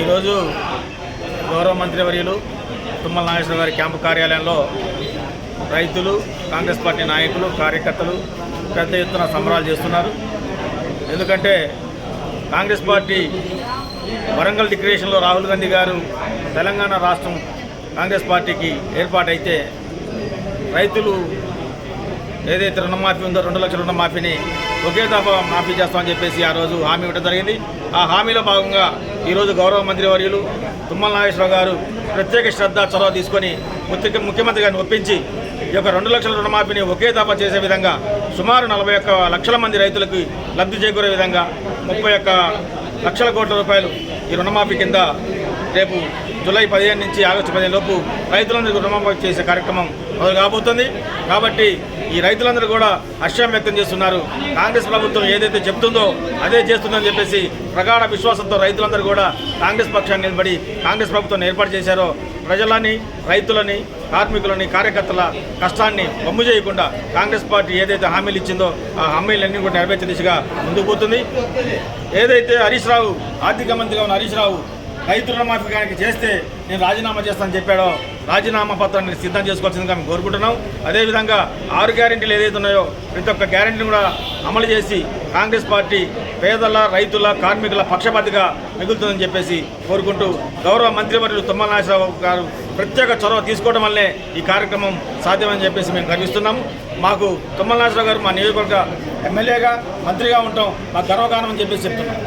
ఈరోజు గౌరవ మంత్రివర్యులు తుమ్మల నాగేశ్వర గారి క్యాంపు కార్యాలయంలో రైతులు కాంగ్రెస్ పార్టీ నాయకులు కార్యకర్తలు పెద్ద ఎత్తున సంబరాలు చేస్తున్నారు. ఎందుకంటే కాంగ్రెస్ పార్టీ వరంగల్ డిక్రేషన్లో రాహుల్ గాంధీ గారు తెలంగాణ రాష్ట్రం కాంగ్రెస్ పార్టీకి ఏర్పాటైతే రైతులు ఏదైతే రుణమాఫీ ఉందో రెండు లక్షల రుణమాఫీని ఒకే దఫా మాఫీ చేస్తామని చెప్పేసి ఆ రోజు హామీ ఇవ్వడం జరిగింది. ఆ హామీలో భాగంగా ఈరోజు గౌరవ మంత్రి వర్యులు తుమ్మల నాగేశ్వరరావు గారు ప్రత్యేక శ్రద్ధ చొరవ తీసుకొని ముఖ్యమంత్రి గారిని ఒప్పించి ఈ యొక్క రెండు లక్షల రుణమాఫీని ఒకే దాపా చేసే విధంగా సుమారు నలభై ఒక్క లక్షల మంది రైతులకు లబ్ధి చేకూరే విధంగా ముప్పై ఒక్క లక్షల కోట్ల రూపాయలు ఈ రుణమాఫీ కింద రేపు జూలై పదిహేను నుంచి ఆగస్టు పదిహేను లోపు రైతులందరికీ రుణమాఫీ చేసే కార్యక్రమం మొదలు కాబోతుంది. కాబట్టి ఈ రైతులందరూ కూడా హర్షం వ్యక్తం చేస్తున్నారు. కాంగ్రెస్ ప్రభుత్వం ఏదైతే చెప్తుందో అదే చేస్తుందని చెప్పేసి ప్రగాఢ విశ్వాసంతో రైతులందరూ కూడా కాంగ్రెస్ పక్షాన్ని నిలబడి కాంగ్రెస్ ప్రభుత్వం ఏర్పాటు చేశారో ప్రజలని రైతులని కార్మికులని కార్యకర్తల కష్టాన్ని వమ్ము చేయకుండా కాంగ్రెస్ పార్టీ ఏదైతే హామీలు ఇచ్చిందో ఆ హామీలన్నీ కూడా నెరవేర్చే దిశగా ముందుకు పోతుంది. ఏదైతే హరీష్ రావు ఆర్థిక మంత్రిగా ఉన్న హరీష్ రావు రైతు రుణమాఫీ కనుక చేస్తే నేను రాజీనామా చేస్తానని చెప్పాడో రాజీనామా పత్రాన్ని సిద్ధం చేసుకోవాల్సిందిగా మేము కోరుకుంటున్నాం. అదేవిధంగా ఆరు గ్యారెంటీలు ఏదైతే ఉన్నాయో ప్రతి ఒక్క గ్యారెంటీని కూడా అమలు చేసి కాంగ్రెస్ పార్టీ పేదల రైతుల కార్మికుల పక్షపాతిగా మిగులుతుందని చెప్పేసి కోరుకుంటూ గౌరవ మంత్రివర్యులు తుమ్మల నాగేశ్వరరావు గారు ప్రత్యేక చొరవ తీసుకోవడం వల్లే ఈ కార్యక్రమం సాధ్యమని చెప్పేసి మేము గర్విస్తున్నాము మాకు తుమ్మల నాగేశ్వరరావు గారు మా నియోజకవర్గ ఎమ్మెల్యేగా మంత్రిగా ఉంటాం. మాకు గర్వకారణం అని చెప్పేసి చెప్తున్నాం.